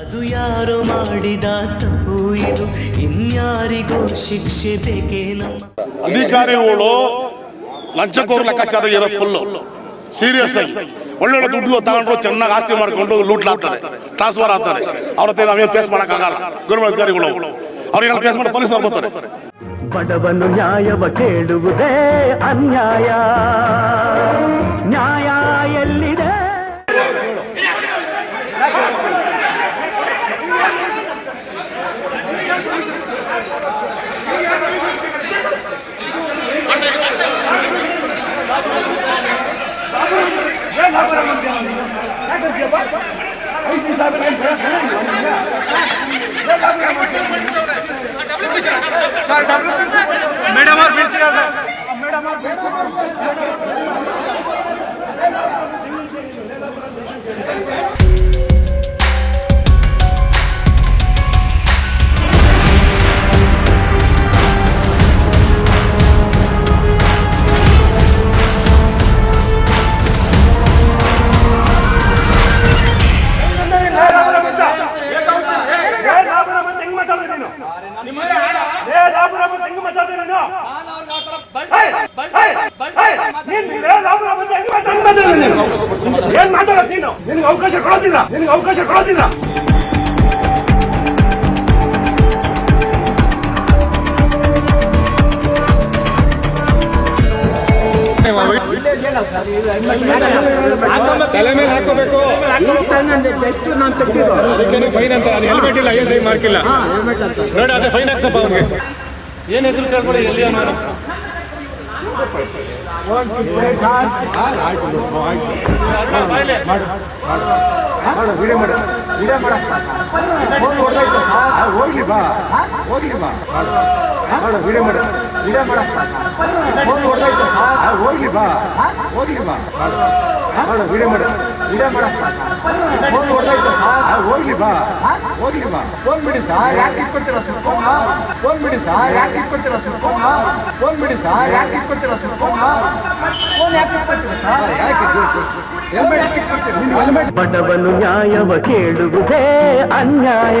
ಅದು ಯಾರೋ ಮಾಡಿದ ತಪ್ಪು ಇದು? ಇನ್ಯಾರಿಗೂ ಶಿಕ್ಷೆ ಬೇಕೇ ನಮ್ಮ ಅಧಿಕಾರಿಗಳು ಲಂಚಕೋರ್ ಲೆಕ್ಕಾಚಾರ ಇರೋ ಫುಲ್ ಸೀರಿಯಸ್ ಆಗಿ. ಒಳ್ಳೊಳ್ಳೆ ದುಡ್ಡು ತಗೊಂಡ್ರು ಚೆನ್ನಾಗಿ ಆಸ್ತಿ ಮಾಡ್ಕೊಂಡು ಲೂಟ್ಲಾಗ್ತಾರೆ ಟ್ರಾನ್ಸ್ಫರ್ ಆಗ್ತಾರೆ. ಅವ್ರ ಹತ್ರ ನಾವೇನು ಫೇಸ್ ಮಾಡೋಕ್ಕಾಗಲ್ಲ. ಗೌರ್ಮೆಂಟ್ ಅಧಿಕಾರಿಗಳು. ಅವ್ರಿಗೆ ಫೇಸ್ ಮಾಡಿ ಪೊಲೀಸರು ಬರ್ತಾರೆ. ಬಡವನು ನ್ಯಾಯವ ಕೇಳುವುದೇ ಅನ್ಯಾಯ. ನ್ಯಾಯ ಎಲ್ಲಿದೆ ಏನ್ ನೀನು ನಿನಗೆ ಅವಕಾಶ ಕೊಡೋದಿಲ್ಲ ನಿನಗೆ ಅವಕಾಶ ಕೊಡೋದಿಲ್ಲ ತಲೆ ಫೈನ್ ಅಂತ ಹೆಲ್ಮೆಟ್ ಇಲ್ಲ ಮಾರ್ಕ್ ಇಲ್ಲ ನೋಡಿ ಫೈನ್ ಹಾಕ್ಸಪ್ಪ ಅವ್ನಿಗೆ ಏನ್ ಹೆಸರು ಕೇಳ್ಕೊಳ್ಳಿ ಎಲ್ಲಿ ಅನ್ನೋ ಮಾಡು ವಿಡಿಯೋ ಮಾಡು ವಿಡಿಯೋ ಮಾಡಪ್ಪ ಫೋನ್ ಹೊಡೆದಾಯ್ತು ಹೋಗ್ಲಿ ಬಾ ಹೋಗ್ಲಿ ಬಾ ಮಾಡು ವಿಡಿಯೋ ಮಾಡು ವಿಡಿಯೋ ಮಾಡಪ್ಪ. ಫೋನ್ ಹೊಡೆದಾಯ್ತು ಹೋಗ್ಲಿ ಬಾ. ಹೋಗ್ಲಿ ಬಾ. ಮಾಡು ವಿಡಿಯೋ ಮಾಡು. ವಿಡಿಯೋ ಮಾಡಪ್ಪ. ಫೋನ್ ಹೊಡೆದಾಯ್ತು ಹೋಗ್ಲಿ ಬಾ. ಹೋಗ್ಲಿ ಬಾ. ಫೋನ್ ಬಿಡಿ ಸರ್ ಯಾಕೆ ಇಟ್ಕೊತೀರ ಫೋನ್ ಫೋನ್ ಬಿಡಿ ಸರ್ ಯಾಕೆ ಇಟ್ಕೊತೀರ ಫೋನ್ ಫೋನ್ ಬಿಡಿ ಸರ್ ಯಾಕೆ ಇಟ್ಕೊತೀರ ಫೋನ್ ಫೋನ್ ಯಾಕೆ ಇಟ್ಕೊತೀರ ಸರ್ ಯಾಕೆ ಹೆಲ್ಮೆಟ್ ಯಾಕೆ? ಇಟ್ಕೊತೀರ ನೀನು ಹೆಲ್ಮೆಟ್ ಬಡವನು ನ್ಯಾಯವ ಕೇಳುವುದೇ ಅನ್ಯಾಯ.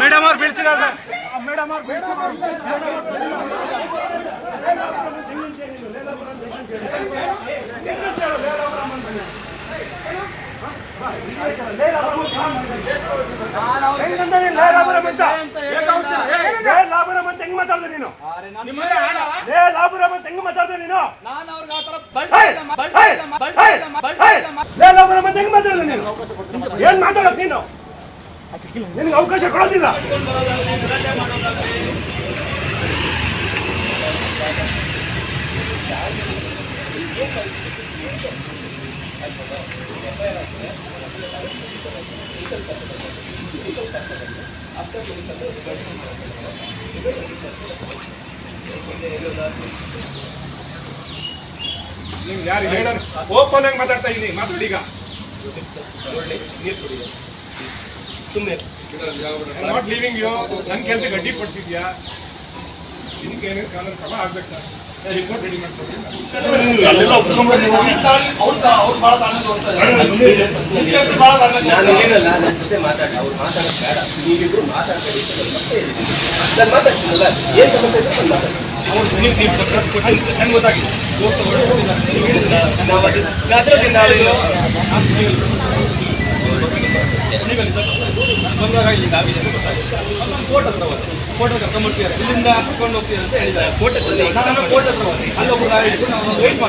ಮೇಡಮ್ ಅವ್ರು ಬೀಳ್ಸಿದಾರ ಹೆಂಗ್ ಮಾತಾಡ್ದೆ ನೀನು. ಲೇ ಲಾಭರಾಮ್ ಅಂತ ಹೆಂಗ್ ಮಾತಾಡ್ದೆ ನೀನು? ಲೇ ಲಾಭರಾಮ್ ಹೆಂಗ್ ಮಾತಾಡ್ದೆ ನೀನು? ಏನ್ ಮಾತಾಡೋದು ನೀನು? ನಿನಗೆ ಅವಕಾಶ ಕೊಡೋದಿಲ್ಲ. ನಿಮ್ಗೆ ಯಾರು ಹೇಳೋರು? ಓಪನ್ ಆಗಿ ಮಾತಾಡ್ತಾ ಇದ್ದೀನಿ ಮಾತಾಡಿ ಈಗ. ನಾಟ್ ಲೀವಿಂಗ್ ಯು ನನ್ನ ಕೆಲಸ ಗಡ್ಡಿ ಕೊಡ್ತಿದ್ಯಾ ಇದಕ್ಕೆ ಏನೇನು ಕಾಲ ಕ್ರಮ ಆಗ್ಬೇಕು ಸರ್. ರಿಪೋರ್ಟ್ ರೆಡಿ ಮಾಡ್ಕೊಡ್ತೀನಿ ಮಾತಾಡಿ ಅವ್ರು ಮಾತಾಡೋದು ಬೇಡ. ನೀವಿಬ್ರು ಮಾತಾಡ್ಬೇಡಿ. ನಾನು ಮಾತಾಡ್ತೀನಲ್ಲ? ಏನ್ ಸಮಸ್ಯೆ ಇದ್ರೆ ನಾನು ಮಾತಾಡ್ತೀನಿ. ಹೆಂಗ್ ಗೊತ್ತಾಗಿದೆ? ಬಂದಾಗ ಇಲ್ಲಿ ಆಗಿದೆ ಗೊತ್ತಾಗಿದೆ ಕೋರ್ಟ್ ಹತ್ರ ಹೋದೆ ಕೋರ್ಟ್ ಕರ್ಕೊಂಡ್ಬರ್ತೀರ ಇಲ್ಲಿಂದ ಕರ್ಕೊಂಡು ಹೋಗ್ತೀರ ಅಂತ ಹೇಳಿದ್ದಾರೆ ಹತ್ರ ನಾನು ಕೋರ್ಟ್ ಹತ್ರ ಹೋದೆ ಅಲ್ಲಿ ಒಬ್ಬರು ಗಾಡಿ ಹಿಡ್ಕೊಂಡು ನಾವು ವೆಯ್ಟ್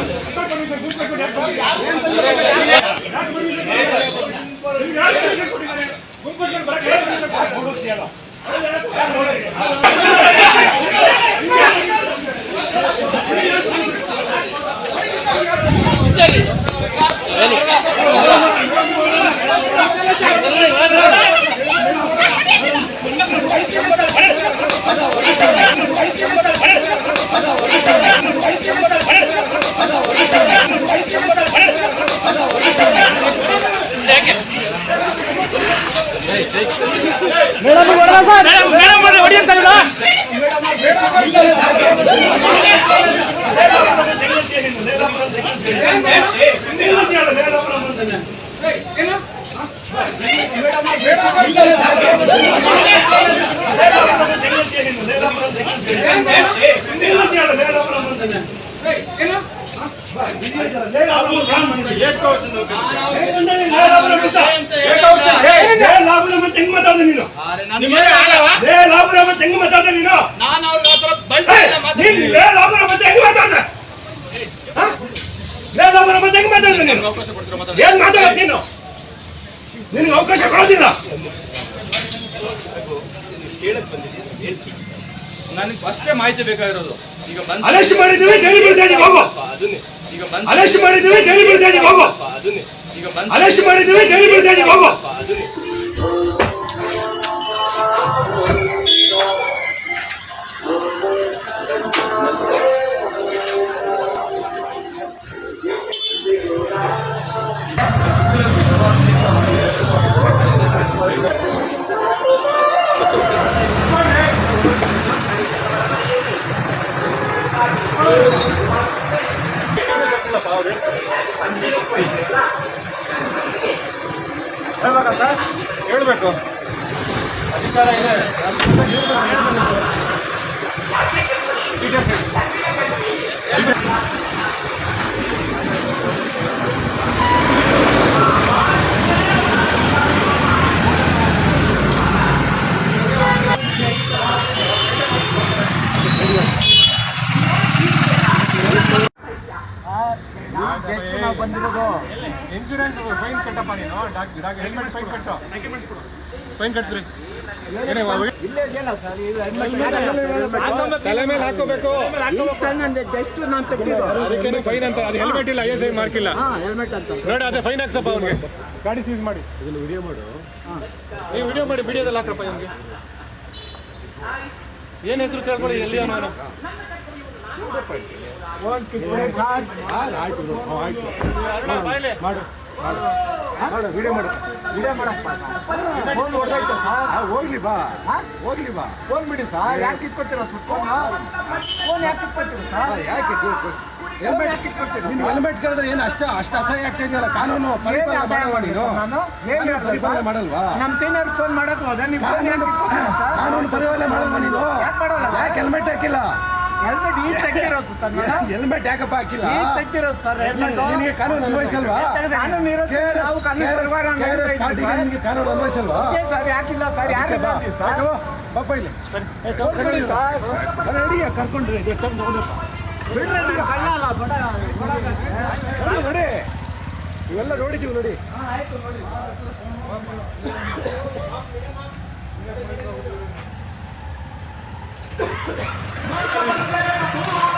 ಮೇಡಮ್ ಮೇಡಮ್ ಹೊಡಿಯಂತಲ್ಲ ಏನು ಬಾ ಇಲ್ಲಿ ಇದ್ದಾರೆ ಲೇಡಾ ಅವರು ಕಾಣ್ ಮಾಡಿದ್ರು ಏಟ್ ಕೋಸ್ ನೋಡಿ ಲೇಡಾ ಅವರು ಬಿಟ್ಟ ಹೆಂಗ್ ಮಾತಾಡ್ದೆ ನೀನು. ಲೇ ಹೆಂಗ್ ಮಾತಾಡ್ದೆ ನೀನು. ನಾನು ನೀನ್ ಲೇ ಹೆಂಗ್ ಮಾತಾಡ್ದೆ? ಲೇ ಹೆಂಗ್ ಮಾತಾಡ್ದೆ ಏನ್ ಮಾತಾಡೋದು ನೀನು? ನಿನಗೆ ಅವಕಾಶ ಕೊಡೋದಿಲ್ಲ. ನನಗೆ ಅಷ್ಟೇ ಮಾಹಿತಿ ಬೇಕಾಗಿರೋದು. ಈಗ ಅರೆಸ್ಟ್ ಮಾಡಿದ್ದೀವಿ ಜೈಲಿ ಬಿಡ್ತಾ ಹೋಗು. ಅದನ್ನೇ. ಈಗ ಅರೆಸ್ಟ್ ಮಾಡಿದ್ದೀವಿ ಜೈಲಿ ಬಿಡ್ತಾ ಹೋಗು. ಅದನ್ನೇ. ಈಗ ಅರೆಸ್ಟ್ ಮಾಡಿದ್ದೀವಿ ಜೈಲು ಬಿಡ್ತಾ ಹೋಗು. ಅದನ್ನೇ. Oh. ಇರಬೇಕು. ಅಧಿಕಾರ ಇದೆ. ಹೇಳ್ಬೇಕು ಇನ್ಶೂರೆನ್ಸ್ ಫೈನ್ ಕಟ್ಟಪ್ಪ ನೀನು. ಹೆಲ್ಮೆಟ್ ಫೈನ್ ಕಟ್ಟು. ಫೈನ್ ಕಟ್ಸ್ರಿ. ಏನೇ ತಲೆ ಮೇಲೆ ಹಾಕೋಬೇಕು ಅದಕ್ಕೇನು ಫೈನ್ ಅಂತ ಅದು ಹೆಲ್ಮೆಟ್ ಇಲ್ಲ ಐ ಎಸ್ ಐ ಮಾರ್ಕ್ ಇಲ್ಲ ನೋಡಿ ಅದೇ ಫೈನ್ ಹಾಕ್ಸಪ್ಪ ಅವ್ನಿಗೆ. ಗಾಡಿ ಸೀಸ್ ಮಾಡಿ. ವಿಡಿಯೋ ಮಾಡು. ನೀವು ವಿಡಿಯೋ ಮಾಡಿ ವಿಡಿಯೋದಲ್ಲಿ ಹಾಕಪ್ಪ ಅವ್ನಿಗೆ ಏನ್ ಹೆಸರು ಕೇಳ್ಕೊಳ್ಳಿ ಎಲ್ಲಿ ಅವನು? ಬಾಯ್ಲೆ ಮಾಡು ಮಾಡು ವಿಡಿಯೋ ಮಾಡು ವಿಡಿಯೋ ಮಾಡಪ್ಪ ಫೋನ್ ಹೊಡೆದಾಯ್ತು ಹೋಗ್ಲಿ ಬಾ ಹೋಗ್ಲಿ ಬಾ ಫೋನ್ ಬಿಡಿ ಸರ್ ಯಾಕೆ ಇಟ್ಕೊತೀರ ಫೋನ್ ಫೋನ್ ಯಾಕೆ ಇಟ್ಕೊತೀರ ಸರ್ ಯಾಕೆ ಹೆಲ್ಮೆಟ್ ಯಾಕೆ ಇಟ್ಕೊಟ್ಟಿರೋ ನೀನು ಹೆಲ್ಮೆಟ್ ಕೇಳಿದ್ರೆ ಏನು ಅಷ್ಟ ಅಷ್ಟ ಅಸಹ್ಯ ಆಗ್ತಾ ಇದೆಯಲ್ಲ ಕಾನೂನು ಪರಿಪಾಲನೆ ಮಾಡಲ್ವಾ ನೀನು ನಾನು ಪರಿಪಾಲನೆ ಮಾಡಲ್ವಾ ನಮ್ಮ ಸೀನಿಯರ್ ಫೋನ್ ಮಾಡಕ್ ಹೋದ ನೀವು ಕಾನೂನು ಪರಿಪಾಲನೆ ಮಾಡಲ್ವಾ ನೀನು? ಯಾಕೆ ಹೆಲ್ಮೆಟ್ ಹಾಕಿಲ್ಲ ಹೆಲ್ಮೆಟ್ ಈ ತೆಗ್ದಿರೋದು ಸರ್ ನಾನು. ಹೆಲ್ಮೆಟ್ ಯಾಕಪ್ಪ ಹಾಕಿಲ್ಲ? ಈ ತೆಗ್ದಿರೋದು ಸರ್ ಹೆಲ್ಮೆಟ್ ನಿನಗೆ ಕಾನೂನು ಅನ್ವಯಿಸಲ್ವಾ? ಕಾನೂನು ಇರೋದು ನಾವು ಕಾನೂನು KRS ನಿನಗೆ ಕಾನೂನು ಅನ್ವಯಿಸಲ್ವಾ? ಸರ್ ಯಾಕಿಲ್ಲ ಸರ್ ಯಾಕೆ? ಸರ್? ಆಯ್ತು, ಪಾಪ ಇಲ್ಲ ನಡಿ, ಕರ್ಕೊಂಡ್ರಿ ಎಷ್ಟೊಂದು ತಗೊಂಡಪ್ಪ. ಬಿಡ್ರಿ ನಾನು ಕಳ್ಳ ಅಲ್ಲ ಬಡ. ನೋಡಿ, ನೋಡಿ ಇವೆಲ್ಲ ನೋಡಿದ್ದೀವಿ ನೋಡಿ. ಮೊಬೈಲ್ ಸೀದಾ ಮಾಡಿದೆಯಪ್ಪ ಸೀಸ್